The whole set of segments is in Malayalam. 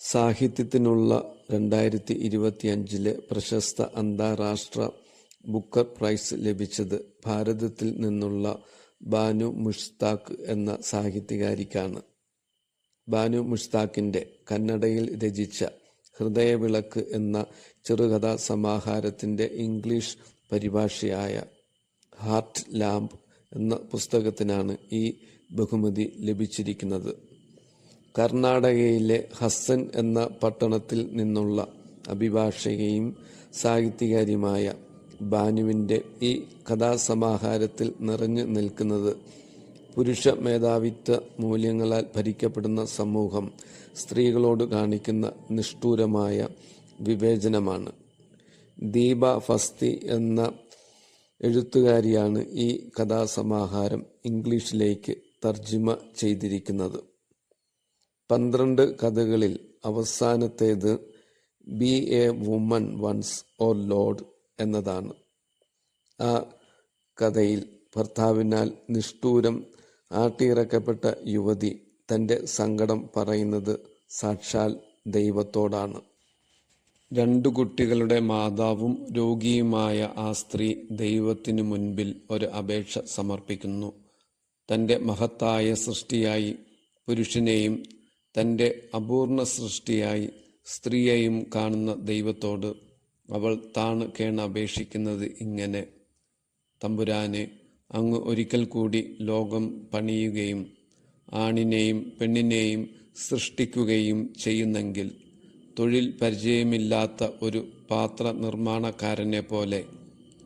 സാഹിത്യത്തിനുള്ള രണ്ടായിരത്തി ഇരുപത്തി അഞ്ചിലെ പ്രശസ്ത അന്താരാഷ്ട്ര ബുക്കർ പ്രൈസ് ലഭിച്ചത് ഭാരതത്തിൽ നിന്നുള്ള ബാനു മുഷ്താഖ് എന്ന സാഹിത്യകാരിക്കാണ്. ബാനു മുഷ്താഖിന്റെ കന്നഡയിൽ രചിച്ച ഹൃദയവിളക്ക് എന്ന ചെറുകഥാ സമാഹാരത്തിന്റെ ഇംഗ്ലീഷ് പരിഭാഷയായ ഹാർട്ട് ലാമ്പ് എന്ന പുസ്തകത്തിനാണ് ഈ ബഹുമതി ലഭിച്ചിരിക്കുന്നത്. കർണാടകയിലെ ഹസ്സൻ എന്ന പട്ടണത്തിൽ നിന്നുള്ള അഭിഭാഷകയും സാഹിത്യകാരിയുമായ ബാനുവിന്റെ ഈ കഥാസമാഹാരത്തിൽ നിറഞ്ഞു നിൽക്കുന്നത് പുരുഷ മേധാവിത്വ മൂല്യങ്ങളാൽ ഭരിക്കപ്പെടുന്ന സമൂഹം സ്ത്രീകളോട് കാണിക്കുന്ന നിഷ്ഠൂരമായ വിവേചനമാണ്. ദീപ ഫസ്തി എന്ന എഴുത്തുകാരിയാണ് ഈ കഥാസമാഹാരം ഇംഗ്ലീഷിലേക്ക് തർജിമ ചെയ്തിരിക്കുന്നത്. പന്ത്രണ്ട് കഥകളിൽ അവസാനത്തേത് be a woman once or lord എന്നതാണ്. ആ കഥയിൽ ഭർത്താവിനാൽ നിഷ്ഠൂരം ആട്ടിയിറക്കപ്പെട്ട യുവതി തന്റെ സങ്കടം പറയുന്നത് സാക്ഷാൽ ദൈവത്തോടാണ്. രണ്ടു കുട്ടികളുടെ മാതാവും രോഗിയുമായ ആ സ്ത്രീ ദൈവത്തിനു മുൻപിൽ ഒരു അപേക്ഷ സമർപ്പിക്കുന്നു. തന്റെ മഹത്തായ സൃഷ്ടിയായി പുരുഷനെയും തന്റെ അപൂർണ സൃഷ്ടിയായി സ്ത്രീയെയും കാണുന്ന ദൈവത്തോട് അവൾ താണു കേണപേക്ഷിക്കുന്നത് ഇങ്ങനെ: തമ്പുരാനെ, അങ്ങ് ഒരിക്കൽ കൂടി ലോകം പണിയുകയും ആണിനെയും പെണ്ണിനെയും സൃഷ്ടിക്കുകയും ചെയ്യുന്നെങ്കിൽ തൊഴിൽ പരിചയമില്ലാത്ത ഒരു പാത്ര നിർമ്മാണക്കാരനെ പോലെ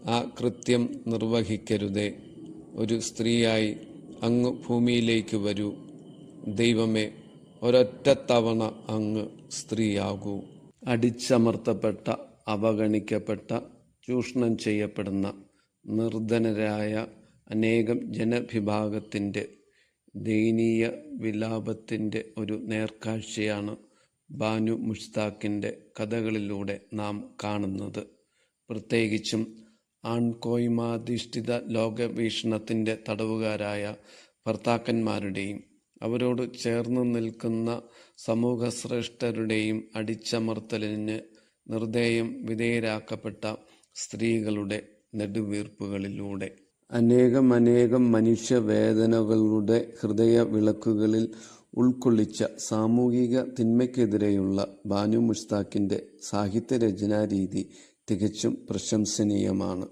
ആ കൃത്യം നിർവഹിക്കരുതേ. ഒരു സ്ത്രീയായി അങ്ങ് ഭൂമിയിലേക്ക് വരൂ. ദൈവമേ, ഒരൊറ്റത്തവണ അങ്ങ് സ്ത്രീയാകൂ. അടിച്ചമർത്തപ്പെട്ട, അവഗണിക്കപ്പെട്ട, ചൂഷണം ചെയ്യപ്പെടുന്ന നിർധനരായ അനേകം ജനവിഭാഗത്തിന്റെ ദയനീയ വിലാപത്തിന്റെ ഒരു നേർക്കാഴ്ചയാണ് ബാനു മുഷ്താഖിന്റെ കഥകളിലൂടെ നാം കാണുന്നത്. പ്രത്യേകിച്ചും ആൺകോയ്മാധിഷ്ഠിത ലോകവീക്ഷണത്തിന്റെ തടവുകാരായ ഭർത്താക്കന്മാരുടെയും അവരോട് ചേർന്ന് നിൽക്കുന്ന സമൂഹശ്രേഷ്ഠരുടെയും അടിച്ചമർത്തലിന് നിർദ്ദയം വിധേയരാക്കപ്പെട്ട സ്ത്രീകളുടെ നെടുവീർപ്പുകളിലൂടെ. അനേകം അനേകം മനുഷ്യവേദനകളുടെ ഹൃദയവിളക്കുകളിൽ ഉൾക്കൊള്ളിച്ച സാമൂഹിക തിന്മയ്ക്കെതിരെയുള്ള ബാനു മുഷ്താഖിന്റെ സാഹിത്യരചനാരീതി തികച്ചും പ്രശംസനീയമാണ്.